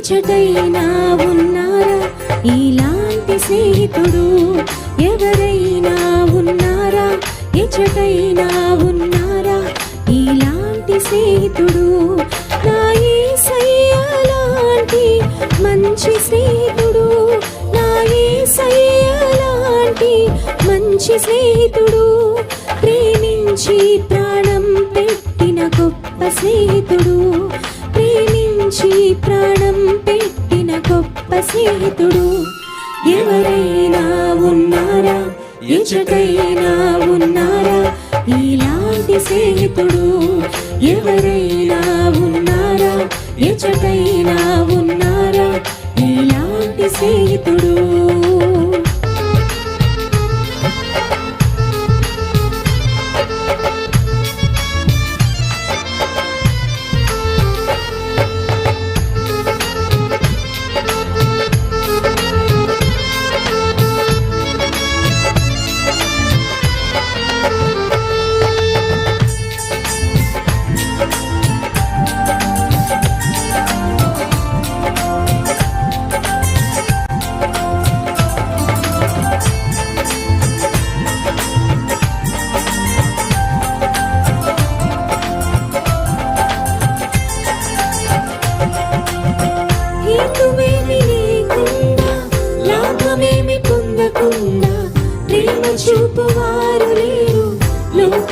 ఎచటైనా ఉన్నారా? ఇలాంటి స్నేహితుడు ఎవరైనా ఉన్నారా? ఎచ్చటైనా ఉన్నారా? ఇలాంటి స్నేహితుడు నా యేసయ్య లాంటి మంచి స్నేహితుడు. నా యేసయ్య లాంటి మంచి స్నేహితుడు. ప్రేమించి ప్రాణం పెట్టిన గొప్ప స్నేహితుడు. ప్రేమించి ప్రాణం పెట్టిన గొప్ప స్నేహితుడు. ఎవరైనా ఉన్నారా? ఎచ్చటైనా ఉన్నారా? ఇలాంటి స్నేహితుడు. ఎవరైనా ఉన్నారా? ఎచ్చటైనా ఉన్నారా? ఇలాంటి స్నేహితుడు.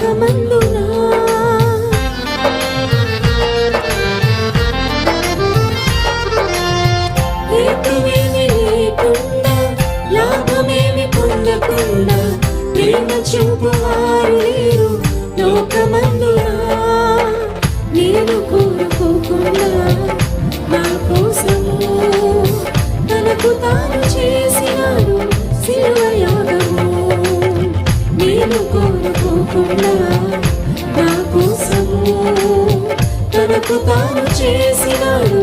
లోకమందునా హేతువేమి లేకుండా లాభమేమి పొందకుండా ప్రేమ చూపువారు లేరు లోకమందునా? నేను కోరుకోకుండా నా కోసము తనకు తాను చేసినాడు శిలువ యాగము. నేను కోరుకోకుండా నా కోసము తనకు తాను చేసినాడు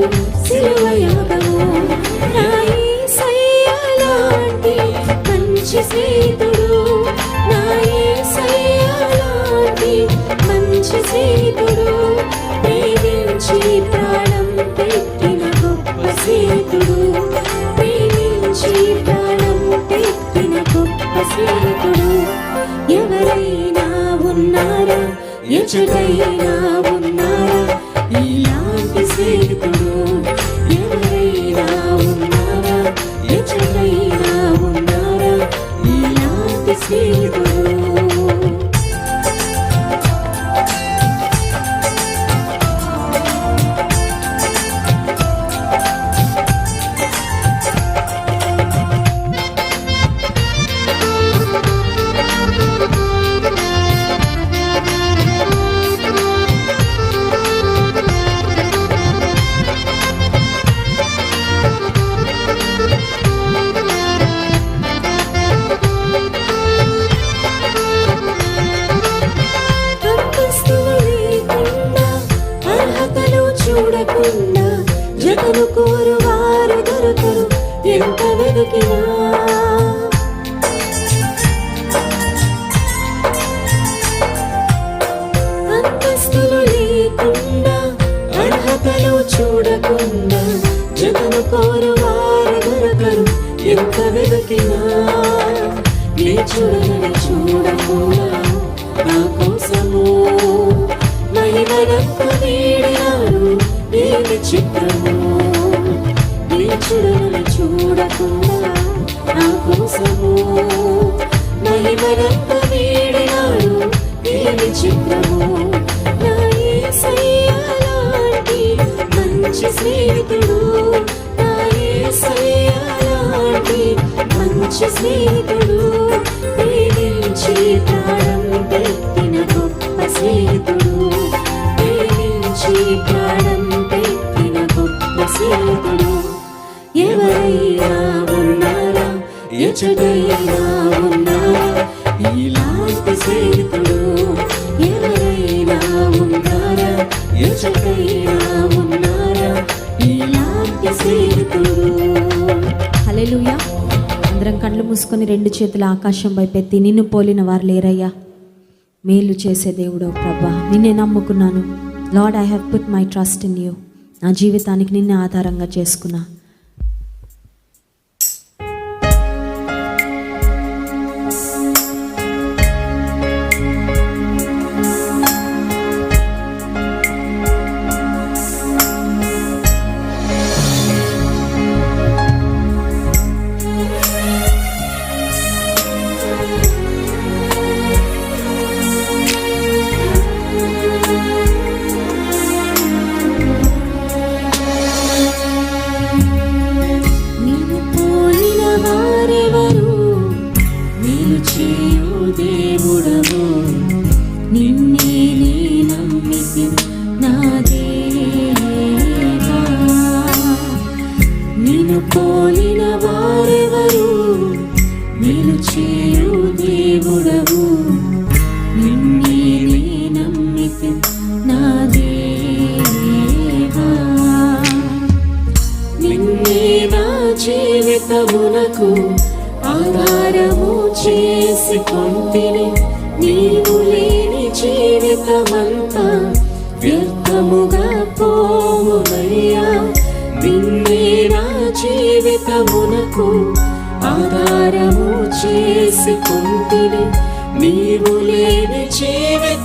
ఎచటైనా నీ చూడకుండా నా కోసము మహిమనకు వీడినాడు ఏమి చిత్రము. నీ చూడకుండా నా కోసము మహిమనకు వీడినాడు ఏమి చిత్రము. నా యేసయ్య మంచి స్నేహితుడు. నా యేసయ్య మంచి స్నేహితుడు. ఎవరైనా ఉన్నారా? ఎచటైనా ఉన్నారా? ఇలాంటి స్నేహితుడు ఎవరైనా ఉన్నారా? ఎచటైనా ఉన్నారా? ఇలాంటి స్నేహితుడు హల్లెలూయా. కళ్ళు మూసుకొని రెండు చేతుల ఆకాశం వైపెత్తి నిన్ను పోలిన వారు లేరయ్యా. మేలు చేసే దేవుడో ప్రభా. నిన్నే నమ్ముకున్నాను. Lord I have put my trust in you నా జీవితానికి నిన్నే ఆధారంగా చేసుకున్నా. జీవితమునకు ఆధారము చేసుకొంటిని నీవు లేని జీవితమంతా వ్యర్థముగా పోవునయ్యా నిన్నే నా జీవితమునకు ఆధారము చేసుకొంటిని నీవు లేని జీవిత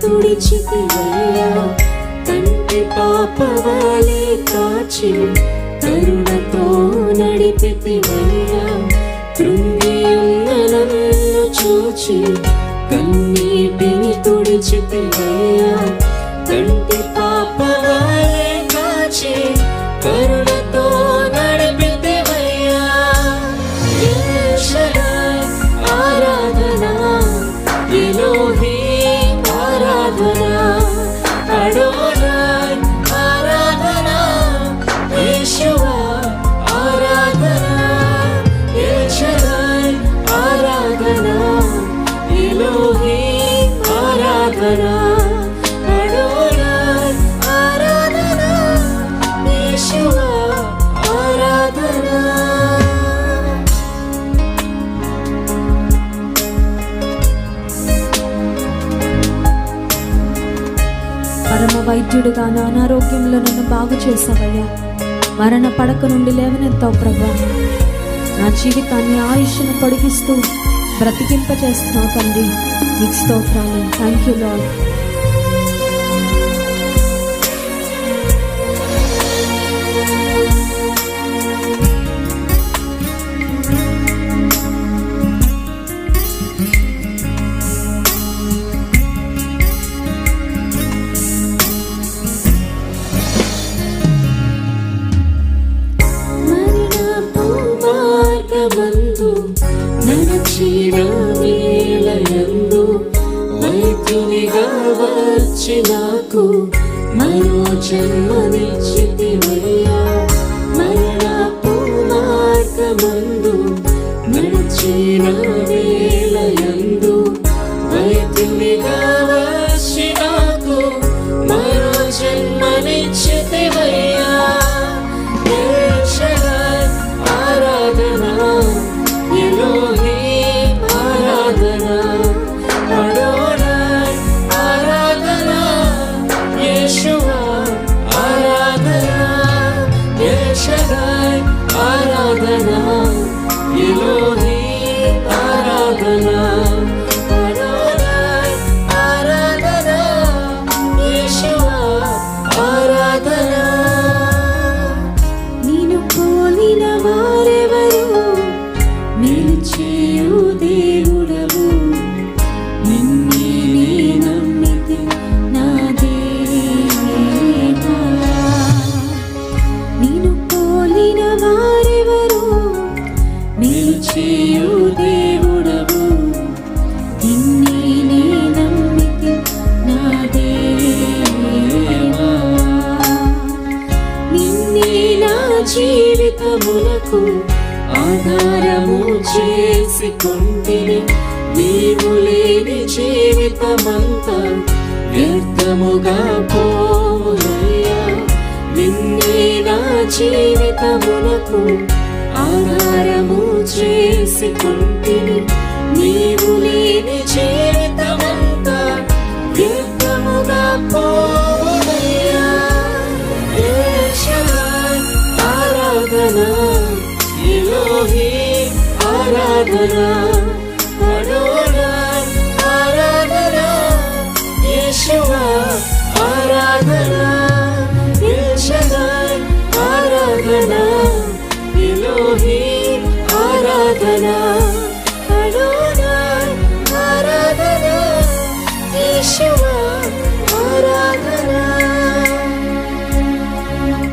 తుడిచితివయ్యా. తండ్రి పాపవాలే కాచి కరుణతో నడిపితివయ్యా. కృంగియున్న నన్ను చూచి కన్నీటిని తుడిచితివయ్యా. తండ్రి పాపవాలే కాచి కరుణతో వైద్యుడిగా నా అనారోగ్యంలో నన్ను బాగు చేసావయ్యా మరణ పడక నుండి లేవనెత్తావు ప్రభా. నా జీవితాన్ని ఆయుష్ను పొడిగిస్తూ బ్రతికింప చేస్తున్నావు తండ్రి. నీకు స్తోత్రాలు. థ్యాంక్ యూ లాడ్ మరో నా జీవితమునకు ఆధారము చేసుకుంటిని. నీవు లేని జీవితమంతా వ్యర్థముగా పోవునయ్యా నిన్నే నా జీవితమునకు ఆధారము చేసుకుంటిని. నీవు లేని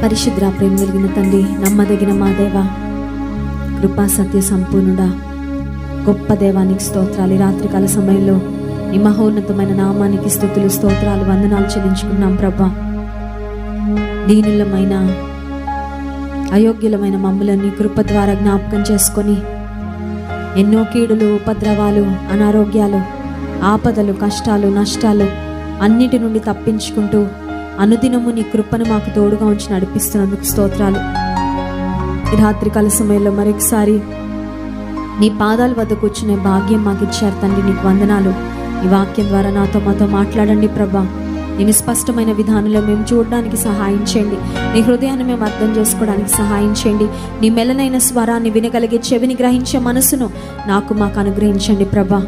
పరిశుద్ర ప్రేమ కలిగిన తండ్రి నమ్మదగిన మా దేవ కృపా సత్య సంపూర్ణుడా గొప్ప దేవానికి స్తోత్రాలు. ఈ రాత్రికాల సమయంలో ఈ మహోన్నతమైన నామానికి స్థుతులు స్తోత్రాలు వందనాలు చెల్లించుకున్నాం ప్రభా. దీనులమైన అయోగ్యులమైన మమ్ములని కృప ద్వారా జ్ఞాపకం చేసుకొని ఎన్నో కీడులు ఉపద్రవాలు అనారోగ్యాలు ఆపదలు కష్టాలు నష్టాలు అన్నిటి నుండి తప్పించుకుంటూ అనుదినము నీ కృపను మాకు తోడుగా ఉంచి నడిపిస్తున్నందుకు స్తోత్రాలు. రాత్రికాల సమయంలో మరొకసారి నీ పాదాల వద్ద కూర్చునే భాగ్యం మాకు ఇచ్చారు తండ్రి నీకు వందనాలు. ఈ వాక్యం ద్వారా నాతో మాతో మాట్లాడండి ప్రభా. నేను స్పష్టమైన విధానంలో మేము చూడడానికి సహాయం చేయండి. నీ హృదయాన్ని మేము అర్థం చేసుకోవడానికి సహాయం చేయండి. నీ మెల్లనైన స్వరాన్ని వినగలిగే చెవిని గ్రహించే మనసును నాకు మాకు అనుగ్రహించండి ప్రభా.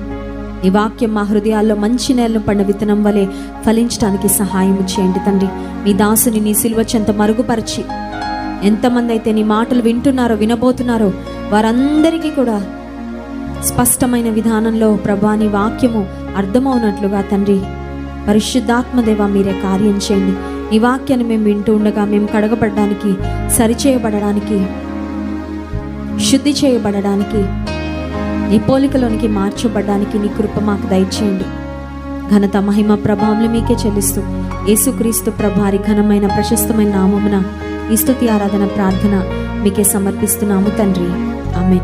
నీ వాక్యం మా హృదయాల్లో మంచి నేలను పడిన విత్తనం వలె ఫలించడానికి సహాయం చేయండి తండ్రి. నీ దాసుని నీ సిల్వ చెంత మరుగుపరిచి ఎంతమంది అయితే నీ మాటలు వింటున్నారో వినబోతున్నారో వారందరికీ కూడా స్పష్టమైన విధానంలో ప్రభా నీ వాక్యము అర్థమవునట్లుగా తండ్రి పరిశుద్ధాత్మదేవ మీరే కార్యం చేయండి. నీ వాక్యాన్ని మేము వింటూ ఉండగా మేము కడగబడడానికి సరిచేయబడడానికి శుద్ధి చేయబడడానికి నీ పోలికలోనికి మార్చబడడానికి నీ కృప మాకు దయచేయండి. ఘనత మహిమ ప్రభావంలు మీకే చెల్లిస్తూ యేసుక్రీస్తు ప్రభారి ఘనమైన ప్రశస్తమైన నామమున ఈ స్థుతి ఆరాధన ప్రార్థన మీకే సమర్పిస్తున్నాము తండ్రి. ఆమె